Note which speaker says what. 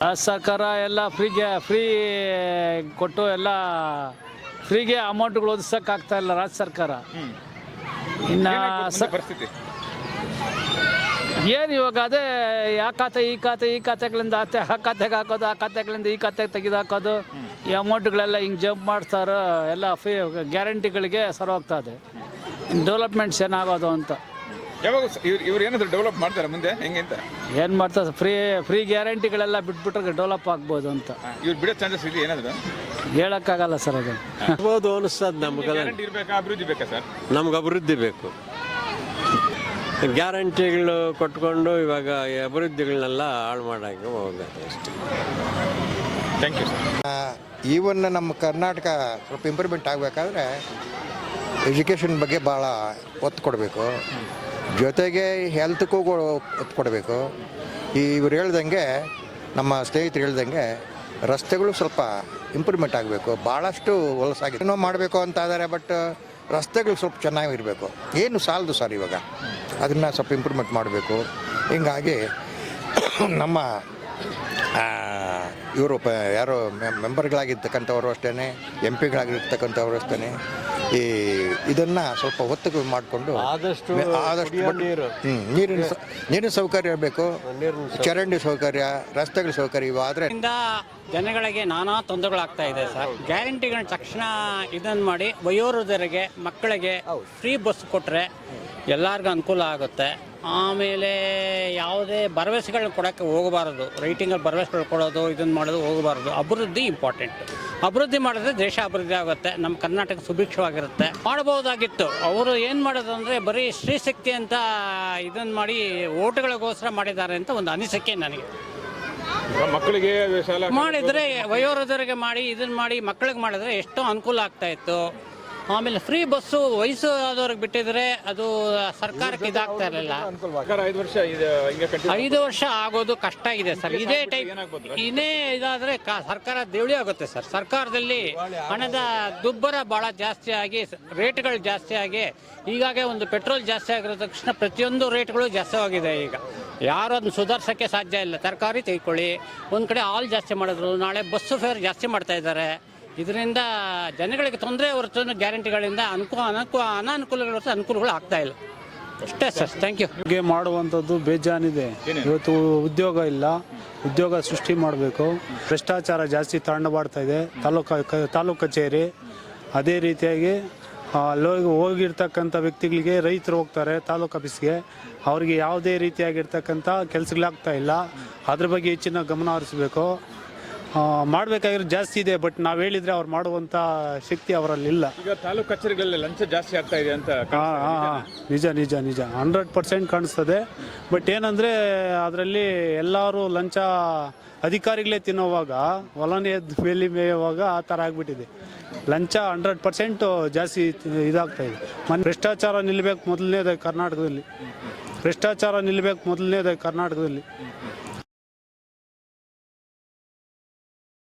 Speaker 1: ರಾಜ್ಯ ಸರ್ಕಾರ ಎಲ್ಲ ಫ್ರೀಗೆ ಫ್ರೀ ಕೊಟ್ಟು ಎಲ್ಲ ಫ್ರೀಗೆ ಅಮೌಂಟ್ಗಳು ಒದಿಸೋಕ್ಕಾಗ್ತಾ ಇಲ್ಲ ರಾಜ್ಯ ಸರ್ಕಾರ. ಇನ್ನು
Speaker 2: ಪರಿಸ್ಥಿತಿ?
Speaker 1: ಏನು ಇವಾಗ ಅದೇ ಆ ಖಾತೆ ಈ ಖಾತೆ ಈ ಖಾತೆಗಳಿಂದ ಆತೆ ಆ ಖಾತೆಗೆ ಹಾಕೋದು ಆ ಖಾತೆಗಳಿಂದ ಈ ಖಾತೆಗೆ ತೆಗೆದು ಹಾಕೋದು ಈ ಅಮೌಂಟ್ಗಳೆಲ್ಲ ಹಿಂಗೆ ಜಂಪ್ ಮಾಡ್ತಾರೋ ಎಲ್ಲ ಫ್ರೀ ಗ್ಯಾರಂಟಿಗಳಿಗೆ ಸರ್ ಹೋಗ್ತಾ ಇದೆ. ಡೆವಲಪ್ಮೆಂಟ್ಸ್ ಏನಾಗೋದು ಅಂತ.
Speaker 2: ಯಾವಾಗ ಇವ್ರು ಇವ್ರು ಏನಾದ್ರು ಡೆವಲಪ್ ಮಾಡ್ತಾರೆ ಮುಂದೆ? ಹೆಂಗೆ ಅಂತ?
Speaker 1: ಏನು ಮಾಡ್ತಾರೆ ಫ್ರೀ ಫ್ರೀ ಗ್ಯಾರಂಟಿಗಳೆಲ್ಲ ಬಿಟ್ಬಿಟ್ರೆ ಡೆವಲಪ್ ಆಗ್ಬೋದು ಅಂತ.
Speaker 2: ಇವ್ರು ಬಿಡೋ ಚಾನ್ಸಸ್ ಇದೆ ಏನಾದ್ರು?
Speaker 1: ಹೇಳೋಕ್ಕಾಗಲ್ಲ ಸರ್ ಅದು.
Speaker 3: ಆಗ್ಬೋದು ಅನಿಸ್ತದ ನಮ್ಗೆಲ್ಲ
Speaker 2: ಗ್ಯಾರಂಟಿ ಇರಬೇಕು ಅಭಿವೃದ್ಧಿ ಬೇಕಾ ಸರ್?
Speaker 3: ನಮ್ಗೆ ಅಭಿವೃದ್ಧಿ ಬೇಕು. ಗ್ಯಾರಂಟಿಗಳು ಕೊಟ್ಕೊಂಡು ಇವಾಗ ಈ ಅಭಿವೃದ್ಧಿಗಳನ್ನೆಲ್ಲ ಹಾಳು ಮಾಡಾಕ ಹೋಗೋದು ಅಷ್ಟೇ.
Speaker 2: ಥ್ಯಾಂಕ್ ಯು ಸರ್
Speaker 4: ಈವನ್ ನಮ್ಮ ಕರ್ನಾಟಕ ಸ್ವಲ್ಪ ಇಂಪ್ರೂವ್ಮೆಂಟ್ ಆಗಬೇಕಾದ್ರೆ ಎಜುಕೇಷನ್ ಬಗ್ಗೆ ಭಾಳ ಒತ್ತು ಕೊಡಬೇಕು. ಜೊತೆಗೆ ಹೆಲ್ತ್ಗೂ ಕೊಡಬೇಕು. ಈ ಇವ್ರು ಹೇಳ್ದಂಗೆ, ನಮ್ಮ ಸ್ನೇಹಿತರು ಹೇಳ್ದಂಗೆ ರಸ್ತೆಗಳು ಸ್ವಲ್ಪ ಇಂಪ್ರೂವ್ಮೆಂಟ್ ಆಗಬೇಕು. ಭಾಳಷ್ಟು ಹೊಲಸಾಗಿದೆ ಏನೋ ಮಾಡಬೇಕು ಅಂತ ಇದ್ದಾರೆ ಬಟ್ ರಸ್ತೆಗಳು ಸ್ವಲ್ಪ ಚೆನ್ನಾಗಿರಬೇಕು ಏನು ಸಾಲದು ಸರ್ ಇವಾಗ? ಅದನ್ನು ಸ್ವಲ್ಪ ಇಂಪ್ರೂವ್ಮೆಂಟ್ ಮಾಡಬೇಕು. ಹೀಗಾಗಿ ನಮ್ಮ ಇವರು ಯಾರೋ ಮೆಂಬರ್ಗಳಾಗಿರ್ತಕ್ಕಂಥವ್ರು ಅಷ್ಟೇ ಎಂ ಪಿಗಳಾಗಿರ್ತಕ್ಕಂಥವ್ರು ಅಷ್ಟೇ ಈ ಇದನ್ನು ಸ್ವಲ್ಪ ಒತ್ತು ಮಾಡಿಕೊಂಡು
Speaker 3: ಆದಷ್ಟು
Speaker 4: ಆದಷ್ಟು
Speaker 3: ನೀರು.
Speaker 4: ಹ್ಮ್, ನೀರಿನ ಸ- ನೀರಿನ ಸೌಕರ್ಯ ಬೇಕು. ಚರಂಡಿ ಸೌಕರ್ಯ ರಸ್ತೆಗಳ ಸೌಕರ್ಯ ಇವು
Speaker 5: ಇಂದ ಜನಗಳಿಗೆ ನಾನಾ ತೊಂದರೆಗಳಾಗ್ತಾ ಇದೆ ಸರ್. ಗ್ಯಾರಂಟಿಗಳ ತಕ್ಷಣ ಇದನ್ನು ಮಾಡಿ ವಯೋವೃದ್ಧರಿಗೆ ಮಕ್ಕಳಿಗೆ ಫ್ರೀ ಬಸ್ ಕೊಟ್ಟರೆ ಎಲ್ಲರಿಗೂ ಅನುಕೂಲ ಆಗುತ್ತೆ. ಆಮೇಲೆ ಯಾವುದೇ ಭರವಸೆಗಳನ್ನ ಕೊಡೋಕ್ಕೆ ಹೋಗಬಾರದು. ರೈಟಿಂಗಲ್ಲಿ ಭರವಸೆಗಳು ಕೊಡೋದು ಇದನ್ನು ಮಾಡೋದು ಹೋಗಬಾರದು. ಅಭಿವೃದ್ಧಿ ಇಂಪಾರ್ಟೆಂಟ್. ಅಭಿವೃದ್ಧಿ ಮಾಡಿದ್ರೆ ದೇಶ ಅಭಿವೃದ್ಧಿ ಆಗುತ್ತೆ ನಮ್ಮ ಕರ್ನಾಟಕ ಸುಭಿಕ್ಷವಾಗಿರುತ್ತೆ. ಮಾಡಬಹುದಾಗಿತ್ತು. ಅವರು ಏನು ಮಾಡೋದು ಅಂದರೆ ಬರೀ ಸ್ತ್ರೀಶಕ್ತಿ ಅಂತ ಇದನ್ನು ಮಾಡಿ ಓಟ್ಗಳಿಗೋಸ್ಕರ ಮಾಡಿದ್ದಾರೆ ಅಂತ ಒಂದು ಅನಿಸಿಕೆ ನನಗೆ.
Speaker 2: ಮಕ್ಕಳಿಗೆ
Speaker 5: ಮಾಡಿದರೆ ವಯೋವೃದ್ಧರಿಗೆ ಮಾಡಿ ಇದನ್ನು ಮಾಡಿ ಮಕ್ಕಳಿಗೆ ಮಾಡಿದ್ರೆ ಎಷ್ಟೋ ಅನುಕೂಲ ಆಗ್ತಾ ಇತ್ತು. ಆಮೇಲೆ ಫ್ರೀ ಬಸ್ಸು ವಯಸ್ಸು ಆದವ್ರಿಗೆ ಬಿಟ್ಟಿದ್ರೆ ಅದು ಸರ್ಕಾರಕ್ಕೆ ಇದಾಗ್ತಾ ಇರಲಿಲ್ಲ.
Speaker 2: ಐದು ವರ್ಷ ಇದು
Speaker 5: ಆಗೋದು ಕಷ್ಟ ಇದೆ ಸರ್. ಇದೇ ಟೈಪ್ ಇನ್ನೇ ಇದಾದ್ರೆ ಸರ್ಕಾರ ದೇವಳಿ ಆಗುತ್ತೆ ಸರ್. ಸರ್ಕಾರದಲ್ಲಿ ಹಣದ ದುಬ್ಬರ ಬಹಳ ಜಾಸ್ತಿ ಆಗಿ ರೇಟ್ಗಳು ಜಾಸ್ತಿ ಆಗಿ ಈಗಾಗೆ ಒಂದು ಪೆಟ್ರೋಲ್ ಜಾಸ್ತಿ ಆಗಿರೋ ತಕ್ಷಣ ಪ್ರತಿಯೊಂದು ರೇಟ್ಗಳು ಜಾಸ್ತಿ ಆಗಿದೆ ಈಗ. ಯಾರು ಅದನ್ನ ಸುಧಾರಿಸೋಕ್ಕೆ ಸಾಧ್ಯ ಇಲ್ಲ. ತರಕಾರಿ ತೆಗೆದುಕೊಳ್ಳಿ. ಒಂದು ಕಡೆ ಹಾಲ್ ಜಾಸ್ತಿ ಮಾಡಿದ್ರು ನಾಳೆ ಬಸ್ಸು ಫೇರ್ ಜಾಸ್ತಿ ಮಾಡ್ತಾ ಇದ್ದಾರೆ. ಇದರಿಂದ ಜನಗಳಿಗೆ ತೊಂದರೆ ಹೊರತು ಗ್ಯಾರಂಟಿಗಳಿಂದ ಅನುಕೂಲ ಅನುಕೂಲ ಅನಾನುಕೂಲಗಳು ಹೊರತು ಅನುಕೂಲಗಳು ಆಗ್ತಾ ಇಲ್ಲ. ಅಷ್ಟೇ ಸರ್. ಥ್ಯಾಂಕ್ ಯು
Speaker 1: ಹೀಗೆ ಮಾಡುವಂಥದ್ದು ಬೇಜಾನಿದೆ. ಇವತ್ತು ಉದ್ಯೋಗ ಇಲ್ಲ. ಉದ್ಯೋಗ ಸೃಷ್ಟಿ ಮಾಡಬೇಕು. ಭ್ರಷ್ಟಾಚಾರ ಜಾಸ್ತಿ ತಾಂಡವಾಡ್ತಾ ಇದೆ. ತಾಲೂಕು ತಾಲೂಕು ಕಚೇರಿ. ಅದೇ ರೀತಿಯಾಗಿ ಅಲ್ಲಿ ಅಲ್ಲೋಗಿ ಹೋಗಿರ್ತಕ್ಕಂಥ ವ್ಯಕ್ತಿಗಳಿಗೆ ರೈತರು ಹೋಗ್ತಾರೆ ತಾಲೂಕು ಆಫೀಸ್ಗೆ. ಅವ್ರಿಗೆ ಯಾವುದೇ ರೀತಿಯಾಗಿರ್ತಕ್ಕಂಥ ಕೆಲಸಗಳಾಗ್ತಾ ಇಲ್ಲ. ಅದ್ರ ಬಗ್ಗೆ ಹೆಚ್ಚಿನ ಗಮನ ಹರಿಸ್ಬೇಕು. ಮಾಡಬೇಕಾಗಿರೋ ಜಾಸ್ತಿ ಇದೆ ಬಟ್ ನಾವು ಹೇಳಿದರೆ ಅವ್ರು ಮಾಡುವಂಥ ಶಕ್ತಿ ಅವರಲ್ಲಿಲ್ಲ
Speaker 2: ಈಗ ತಾಲೂಕು ಕಚೇರಿಗಳಲ್ಲಿ ಲಂಚ ಜಾಸ್ತಿ ಆಗ್ತಾ ಇದೆ ಅಂತ
Speaker 1: ಹಾಂ ಹಾಂ ನಿಜ ನಿಜ ನಿಜ. ಹಂಡ್ರೆಡ್ ಪರ್ಸೆಂಟ್ ಕಾಣಿಸ್ತದೆ. ಬಟ್ ಏನಂದರೆ ಅದರಲ್ಲಿ ಎಲ್ಲರೂ ಲಂಚ ಅಧಿಕಾರಿಗಳೇ ತಿನ್ನೋವಾಗ ಹೊಲನೇ ಮೇಲಿ ಮೇಯುವಾಗ ಆ ಥರ ಆಗಿಬಿಟ್ಟಿದೆ. ಲಂಚ ಹಂಡ್ರೆಡ್ ಪರ್ಸೆಂಟು ಜಾಸ್ತಿ ಇದಾಗ್ತಾ ಇದೆ. ಮನೆ ಭ್ರಷ್ಟಾಚಾರ ನಿಲ್ಲಬೇಕು ಮೊದಲನೇದಾಗಿ ಕರ್ನಾಟಕದಲ್ಲಿ. ಭ್ರಷ್ಟಾಚಾರ ನಿಲ್ಲಬೇಕು ಮೊದಲನೇದಾಗಿ ಕರ್ನಾಟಕದಲ್ಲಿ.